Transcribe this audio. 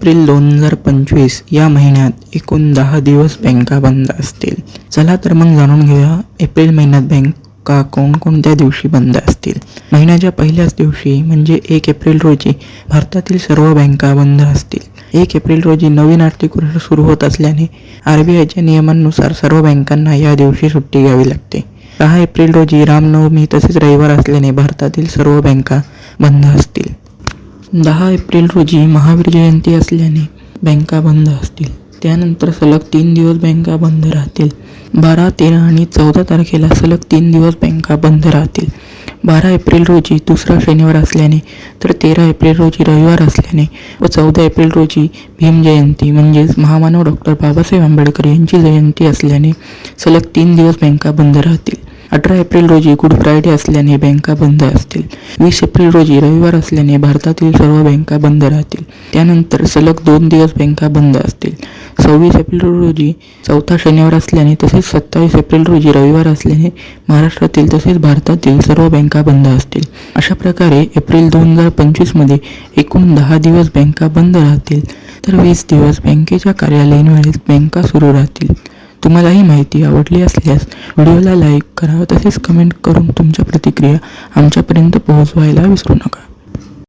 April दोन हजार पंचवीस या महिन्यात एकूण दहा दिवस बँका बंद असतील. चला तर मग जाणून घेऊया एप्रिल महिन्यात बँका कोणकोणत्या दिवशी बंद असतील. महिन्याच्या पहिल्याच दिवशी म्हणजे एक एप्रिल रोजी भारतातील सर्व बँका बंद असतील. एक एप्रिल रोजी नवीन आर्थिक वर्ष सुरू होत असल्याने आर बी आयच्या नियमांनुसार सर्व बँकांना या दिवशी सुट्टी घ्यावी लागते. दहा एप्रिल रोजी रामनवमी तसेच रविवार असल्याने भारतातील सर्व बँका बंद असतील. दहा एप्रिल रोजी महावीर जयंती असल्याने बँका बंद असतील. त्यानंतर सलग तीन दिवस बँका बंद राहतील. बारा तेरा आणि चौदा तारखेला सलग तीन दिवस बँका बंद राहतील. बारा एप्रिल रोजी दुसरा शनिवार असल्याने तर तेरा एप्रिल रोजी रविवार असल्याने व चौदा एप्रिल रोजी भीम जयंती म्हणजेच महामानव डॉक्टर बाबासाहेब आंबेडकर यांची जयंती असल्याने सलग तीन दिवस बँका बंद राहतील. अठरा एप्रिल रोजी गुड फ्रायडे असल्याने बँका बंद असतील. वीस एप्रिल रोजी रविवार असल्याने भारतातील सर्व बँका बंद राहतील. त्यानंतर सलग दोन दिवस बँका बंद असतील. सव्वीस एप्रिल रोजी चौथा शनिवार असल्याने तसेच सत्तावीस एप्रिल रोजी रविवार असल्याने महाराष्ट्रातील तसेच भारतातील सर्व बँका बंद असतील. अशा प्रकारे एप्रिल दोन हजार पंचवीसमध्ये एकूण दहा दिवस बँका बंद राहतील तर वीस दिवस बँकेच्या कार्यालयीन वेळेत बँका सुरू राहतील. तुम्हाला ही माहिती आवडली असल्यास व्हिडिओला लाईक करा तसेच कमेंट करून तुमच्या प्रतिक्रिया आमच्यापर्यंत पोहोचवायला विसरू नका.